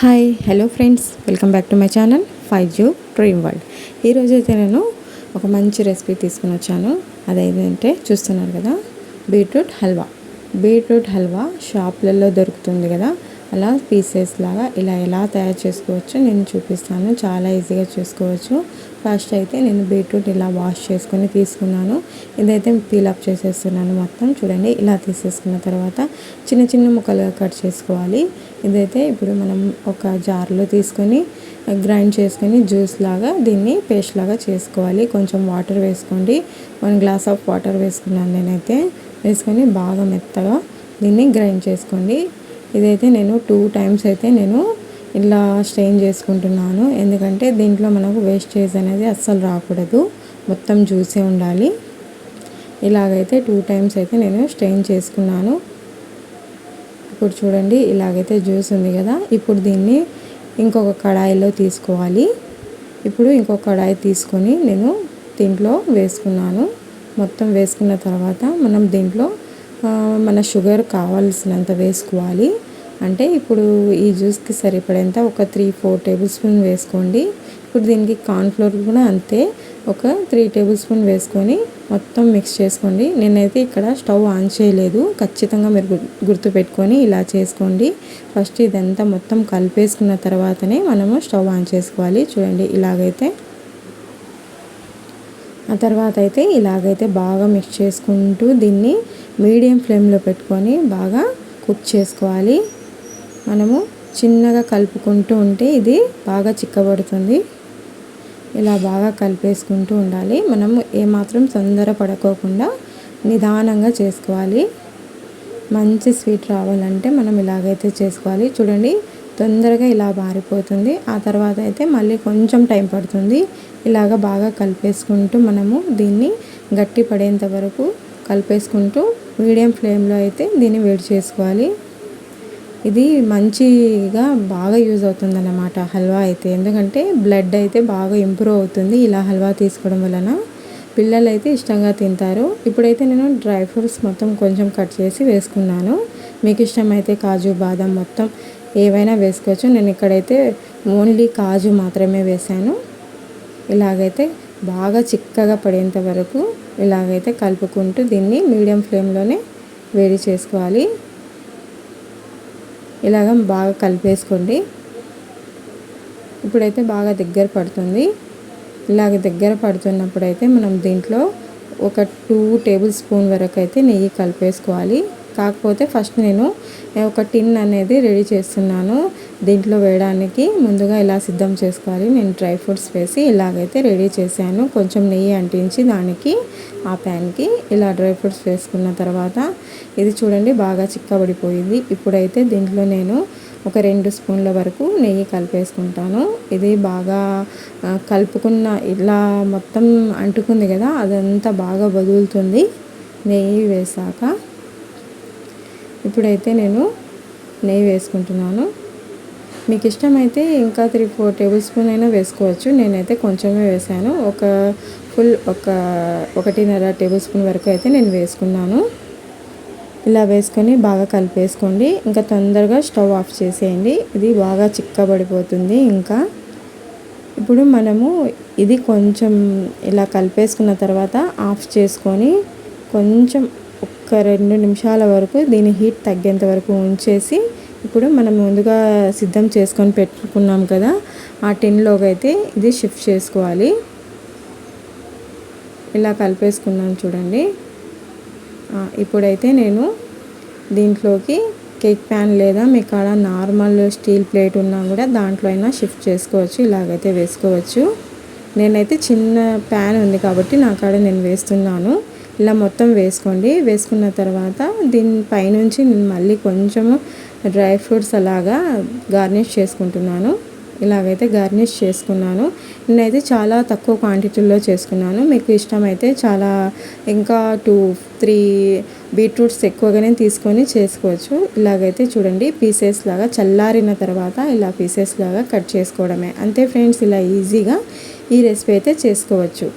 Hi hello friends. Welcome back to my channel five zoo dream world. ఈరోజు అయితే నేను ఒక మంచి రెసిపీ తీసుకుని వచ్చాను. అదేంటంటే చూస్తున్నారు కదా బీట్రూట్ హల్వా. బీట్రూట్ హల్వా షాప్లలో దొరుకుతుంది కదా అలా పీసెస్ లాగా ఇలా ఎలా తయారు చేసుకోవచ్చు నేను చూపిస్తాను. చాలా ఈజీగా చేసుకోవచ్చు. ఫస్ట్ అయితే నేను బీట్రూట్ ఇలా వాష్ చేసుకొని తీసుకున్నాను. ఇదైతే పీలప్ చేసేస్తున్నాను మొత్తం. చూడండి ఇలా తీసేసుకున్న తర్వాత చిన్న చిన్న ముక్కలుగా కట్ చేసుకోవాలి. ఇదైతే ఇప్పుడు మనం ఒక జార్లో తీసుకొని గ్రైండ్ చేసుకొని జ్యూస్ లాగా దీన్ని పేస్ట్ లాగా చేసుకోవాలి. కొంచెం వాటర్ వేసుకోండి. వన్ గ్లాస్ ఆఫ్ వాటర్ వేసుకున్నాను నేనైతే. వేసుకొని బాగా మెత్తగా దీన్ని గ్రైండ్ చేసుకోండి. ఇదైతే నేను టూ టైమ్స్ అయితే నేను ఇలా స్ట్రెయిన్ చేసుకుంటున్నాను. ఎందుకంటే దీంట్లో మనకు వేస్టేజ్ అనేది అస్సలు రాకూడదు. మొత్తం జ్యూసే ఉండాలి. ఇలాగైతే టూ టైమ్స్ అయితే నేను స్ట్రెయిన్ చేసుకున్నాను. ఇప్పుడు చూడండి ఇలాగైతే జ్యూస్ ఉంది కదా. ఇప్పుడు దీన్ని ఇంకొక కడాయిలో తీసుకోవాలి. ఇప్పుడు ఇంకొక కడాయి తీసుకొని నేను దీంట్లో వేసుకున్నాను. మొత్తం వేసుకున్న తర్వాత మనం దీంట్లో మన షుగర్ కావాల్సినంత వేసుకోవాలి. అంటే ఇప్పుడు ఈ జ్యూస్కి సరిపడేంత ఒక త్రీ ఫోర్ టేబుల్ స్పూన్ వేసుకోండి. ఇప్పుడు దీనికి కార్న్ఫ్లోర్ కూడా అంతే. ఒక త్రీ టేబుల్ స్పూన్ వేసుకొని మొత్తం మిక్స్ చేసుకోండి. నేనైతే ఇక్కడ స్టవ్ ఆన్ చేయలేదు. ఖచ్చితంగా మీరు గుర్తుపెట్టుకొని ఇలా చేసుకోండి. ఫస్ట్ ఇదంతా మొత్తం కలిపేసుకున్న తర్వాతనే మనము స్టవ్ ఆన్ చేసుకోవాలి. చూడండి ఇలాగైతే ఆ తర్వాత అయితే ఇలాగైతే బాగా మిక్స్ చేసుకుంటూ దీన్ని మీడియం ఫ్లేమ్లో పెట్టుకొని బాగా కుక్ చేసుకోవాలి. మనము చిన్నగా కలుపుకుంటూ ఉంటే ఇది బాగా చిక్కబడుతుంది. ఇలా బాగా కలిపేసుకుంటూ ఉండాలి. మనము ఏమాత్రం తొందర పడుకోకుండా నిదానంగా చేసుకోవాలి. మంచి స్వీట్ రావాలంటే మనం ఇలాగైతే చేసుకోవాలి. చూడండి తొందరగా ఇలా మారిపోతుంది ఆ తర్వాత అయితే మళ్ళీ కొంచెం టైం పడుతుంది. ఇలాగ బాగా కలిపేసుకుంటూ మనము దీన్ని గట్టి పడేంత వరకు కలిపేసుకుంటూ మీడియం ఫ్లేమ్లో అయితే దీన్ని వేడి చేసుకోవాలి. ఇది మంచిగా బాగా యూజ్ అవుతుంది అన్నమాట హల్వా అయితే. ఎందుకంటే బ్లడ్ అయితే బాగా ఇంప్రూవ్ అవుతుంది ఇలా హల్వా తీసుకోవడం వలన. పిల్లలు అయితే ఇష్టంగా తింటారు. ఇప్పుడైతే నేను డ్రై ఫ్రూట్స్ మొత్తం కొంచెం కట్ చేసి వేసుకున్నాను. మీకు ఇష్టమైతే కాజు బాదం మొత్తం ఏవైనా వేసుకోవచ్చు. నేను ఇక్కడైతే ఓన్లీ కాజు మాత్రమే వేసాను ఇలాగైతే బాగా చిక్కగా పడేంత వరకు ఇలాగైతే కలుపుకుంటూ దీన్ని మీడియం ఫ్లేమ్లోనే వేడి చేసుకోవాలి. ఇలాగ బాగా కలిపేసుకోండి. ఇప్పుడైతే బాగా దగ్గర పడుతుంది. ఇలాగ దగ్గర పడుతున్నప్పుడు అయితే మనం దీంట్లో ఒక టూ టేబుల్ స్పూన్ వరకు అయితే నెయ్యి కలిపేసుకోవాలి. కాకపోతే ఫస్ట్ నేను ఒక టిన్ అనేది రెడీ చేస్తున్నాను దీంట్లో వేయడానికి. ముందుగా ఇలా సిద్ధం చేసుకోవాలి. నేను డ్రై ఫ్రూట్స్ వేసి ఇలాగైతే రెడీ చేశాను. కొంచెం నెయ్యి అంటించి దానికి ఆ ప్యాన్కి ఇలా డ్రై ఫ్రూట్స్ వేసుకున్న తర్వాత ఇది చూడండి బాగా చిక్కబడిపోయింది. ఇప్పుడైతే దీంట్లో నేను ఒక రెండు స్పూన్ల వరకు నెయ్యి కలిపేసుకుంటాను. ఇది బాగా కలుపుకున్న ఇలా మొత్తం అంటుకుంది కదా అదంతా బాగా వదులుతుంది నెయ్యి వేసాక ఇప్పుడైతే నేను నెయ్యి వేసుకుంటున్నాను. మీకు ఇష్టమైతే ఇంకా త్రీ ఫోర్ టేబుల్ స్పూన్ అయినా వేసుకోవచ్చు. నేనైతే కొంచెమే వేసాను. ఒక ఫుల్ ఒక ఒకటిన్నర టేబుల్ స్పూన్ వరకు అయితే నేను వేసుకున్నాను. ఇలా వేసుకొని బాగా కలిపేసుకోండి. ఇంకా తొందరగా స్టవ్ ఆఫ్ చేసేయండి. ఇది బాగా చిక్కబడిపోతుంది ఇంకా. ఇప్పుడు మనము ఇది కొంచెం ఇలా కలిపేసుకున్న తర్వాత ఆఫ్ చేసుకొని కొంచెం ఒక రెండు నిమిషాల వరకు దీని హీట్ తగ్గేంత వరకు ఉంచేసి ఇప్పుడు మనం ముందుగా సిద్ధం చేసుకొని పెట్టుకున్నాం కదా ఆ టిన్లోకి అయితే ఇది షిఫ్ట్ చేసుకోవాలి. ఇలా కలిపేసుకున్నాను చూడండి. ఇప్పుడైతే నేను దీంట్లోకి కేక్ ప్యాన్ లేదా మీ కాడ నార్మల్ స్టీల్ ప్లేట్ ఉన్నా కూడా దాంట్లో అయినా షిఫ్ట్ చేసుకోవచ్చు ఇలాగైతే వేసుకోవచ్చు. నేనైతే చిన్న ప్యాన్ ఉంది కాబట్టి నా కాడ నేను వేస్తున్నాను. ఇలా మొత్తం వేసుకోండి. వేసుకున్న తర్వాత దీని పైనుంచి నేను మళ్ళీ కొంచెము డ్రై ఫ్రూట్స్ అలాగా గార్నిష్ చేసుకుంటున్నాను. ఇలాగైతే గార్నిష్ చేసుకున్నాను. నేనైతే చాలా తక్కువ క్వాంటిటీలో చేసుకున్నాను. మీకు ఇష్టమైతే చాలా ఇంకా టూ త్రీ బీట్రూట్స్ ఎక్కువగానే తీసుకొని చేసుకోవచ్చు. ఇలాగైతే చూడండి పీసెస్ లాగా చల్లారిన తర్వాత ఇలా పీసెస్ లాగా కట్ చేసుకోవడమే. అంతే ఫ్రెండ్స్ ఇలా ఈజీగా ఈ రెసిపీ అయితే చేసుకోవచ్చు.